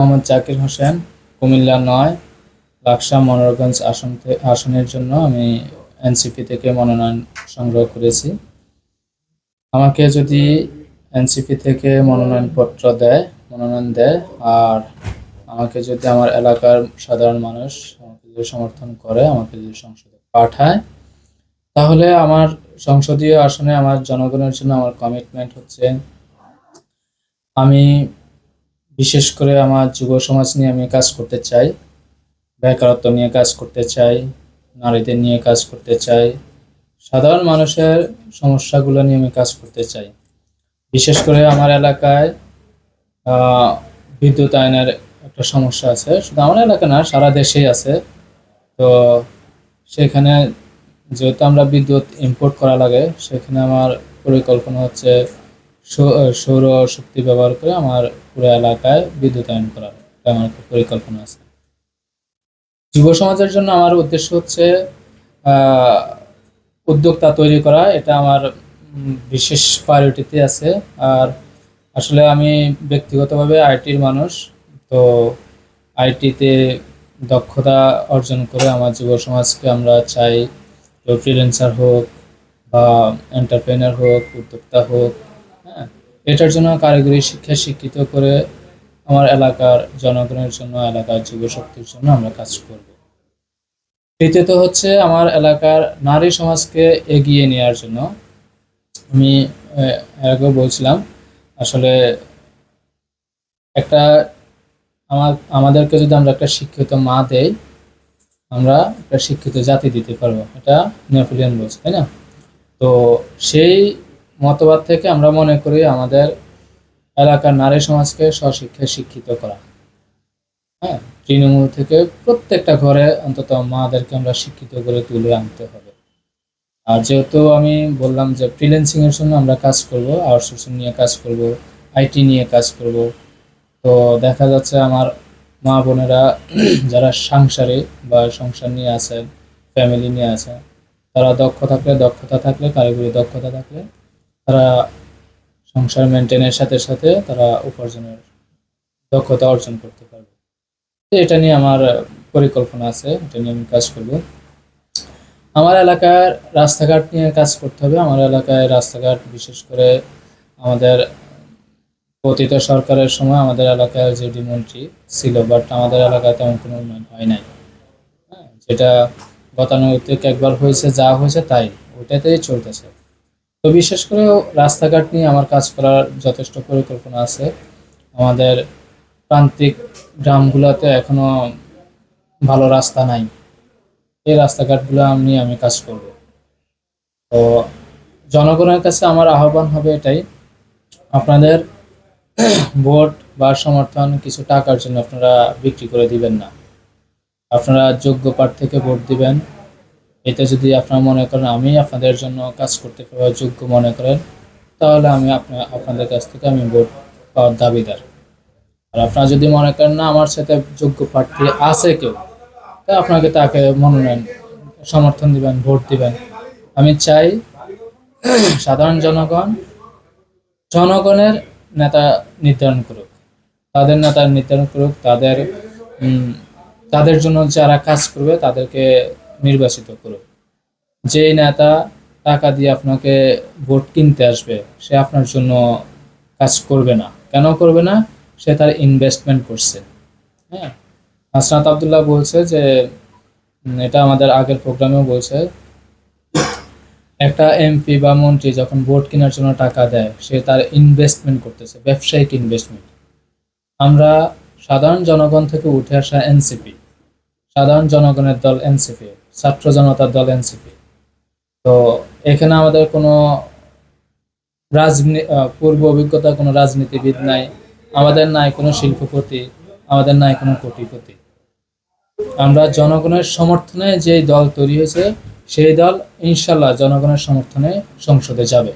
মোহাম্মদ জাকির হোসেন, কুমিল্লা নয়, লাকসা মনোরগঞ্জ আসন আসনের জন্য আমি এনসিপি থেকে মনোনয়ন সংগ্রহ করেছি। আমাকে যদি এনসিপি থেকে মনোনয়নপত্র দেয়, মনোনয়ন দেয়, আর আমাকে যদি আমার এলাকার সাধারণ মানুষ আমাকে যদি সমর্থন করে, আমাকে যদি সংসদে পাঠায়, তাহলে আমার সংসদীয় আসনে আমার জনগণের জন্য আমার কমিটমেন্ট হচ্ছে, আমি বিশেষ করে আমার যুব সমাজ নিয়ে আমি কাজ করতে চাই, বেকারত্ব নিয়ে কাজ করতে চাই, নারীদের নিয়ে কাজ করতে চাই, সাধারণ মানুষের সমস্যাগুলো নিয়ে আমি কাজ করতে চাই। বিশেষ করে আমার এলাকায় বিদ্যুৎ আইনের একটা সমস্যা আছে, শুধু আমার এলাকা না, সারা দেশেই আছে। তো সেখানে যেহেতু আমরা বিদ্যুৎ ইম্পোর্ট করা লাগে, সেখানে আমার পরিকল্পনা হচ্ছে সৌর শক্তি ব্যবহার করে আমার পুরো এলাকায় বিদ্যুতায়ন করা এটা আমার পরিকল্পনা আছে। যুব সমাজের জন্য আমার উদ্দেশ্য হচ্ছে উদ্যোক্তা তৈরি করা। এটা আমার বিশেষ প্রায়োরিটিতে আছে। আর আসলে আমি ব্যক্তিগতভাবে আইটির মানুষ। তো আইটিতে দক্ষতা অর্জন করে আমার যুব সমাজকে আমরা চাই ফ্রিল্যান্সার হোক বা এন্টারপ্রেনার হোক, উদ্যোক্তা হোক এটার জন্য কারিগরি শিক্ষা শিক্ষিত করে আমার এলাকার জনগণের জন্য, এলাকার যুব শক্তির জন্য আমরা কাজ করব। তৃতীয়ত হচ্ছে আমার এলাকার নারী সমাজকে এগিয়ে নেওয়ার জন্য আমি আগেও বলছিলাম, আসলে একটা আমার, আমাদেরকে যদি আমরা একটা শিক্ষিত মা দেই, আমরা একটা শিক্ষিত জাতি দিতে পারব। এটা নেপোলিয়ন বলছে, তাই না? তো সেই মতবাদ থেকে আমরা মনে করি আমাদের এলাকার নারী সমাজকে স্বশিক্ষায় শিক্ষিত করা। হ্যাঁ তৃণমূল থেকে প্রত্যেকটা ঘরে অন্তত মাদেরকে আমরা শিক্ষিত করে তুলে আনতে হবে। আর যেহেতু আমি বললাম যে ফ্রিল্যান্সিং এর জন্য আমরা কাজ করব আউটসোর্সিং নিয়ে কাজ করব আইটি নিয়ে কাজ করব, তো দেখা যাচ্ছে আমার মা বোনেরা যারা সাংসারিক বা সংসার নিয়ে আছেন ফ্যামিলি নিয়ে আছেন, তারা দক্ষ থাকলে দক্ষতা থাকলে, কারিগরি দক্ষতা থাকলে তারা সংসার মেনটেনের সাথে সাথে তারা উপার্জনের দক্ষতা অর্জন করতে পারবে। এটা নিয়ে আমার পরিকল্পনা আছে, এটা নিয়ে আমি কাজ করব। আমার এলাকার রাস্তাঘাট নিয়ে কাজ করতে হবে। আমার এলাকায় রাস্তাঘাট, বিশেষ করে আমাদের পতিত সরকারের সময় আমাদের এলাকায় যে মন্ত্রী ছিল বাট আমাদের এলাকায় তেমন কোনো উন্নয়ন হয় নাই। হ্যাঁ যেটা গতানুগতিক একবার হয়েছে, যা হয়েছে তাই ওটাতেই চলতেছে। তো বিশেষ করে রাস্তাঘাট নিয়ে আমার কাজ করার যথেষ্ট পরিকল্পনা আছে। আমাদের প্রান্তিক গ্রামগুলোতে এখনও ভালো রাস্তা নাই। এই রাস্তাঘাটগুলো নিয়ে আমি কাজ করব। তো জনগণের কাছে আমার আহ্বান হবে এটাই, আপনাদের ভোট বা সমর্থন কিছু টাকার জন্য আপনারা বিক্রি করে দিবেন না। আপনারা যোগ্য প্রার্থীকে ভোট দিবেন। এতে যদি আপনারা মনে করেন আমি আপনাদের জন্য কাজ করতে পারব যোগ্য মনে করেন, তাহলে আমি আপনার আপনাদের কাছ থেকে আমি ভোট পাওয়ার দাবিদার। আর আপনারা যদি মনে করেন না আমার সাথে যোগ্য প্রার্থী আছে কেউ, তা আপনাকে তাকে মনোনয়ন, সমর্থন দিবেন, ভোট দিবেন। আমি চাই সাধারণ জনগণ, জনগণের নেতা নির্ধারণ করুক। তাদের নেতা নির্ধারণ করুক, তাদের তাদের জন্য যারা কাজ করবে তাদেরকে নির্বাচিত করুক। যেই নেতা টাকা দিয়ে আপনাকে ভোট কিনতে আসবে, সে আপনার জন্য কাজ করবে না। কেন করবে না? সে তার ইনভেস্টমেন্ট করছে। হ্যাঁ? হাসনাত আবদুল্লাহ বলছে যে এটা আমাদের আগের প্রোগ্রামেও বলছে, একটা এমপি বা মন্ত্রী যখন ভোট কেনার জন্য টাকা দেয়, সে তার ইনভেস্টমেন্ট করতেছে, ব্যবসায়িক ইনভেস্টমেন্ট আমরা সাধারণ জনগণ থেকে উঠে আসা এনসিপি সাধারণ জনগণের দল এনসিপি, ছাত্র জনতার দল এনসিপি। তো এখানে আমাদের কোনো রাজনীতি পূর্ব অভিজ্ঞতা কোনো রাজনীতিবিদ নাই, আমাদের নাই কোনো শিল্পপতি, আমাদের নাই কোনো কোটিপতি। আমরা জনগণের সমর্থনে যেই দল তৈরি হয়েছে, সেই দল ইনশাল্লাহ জনগণের সমর্থনে সংসদে যাবে।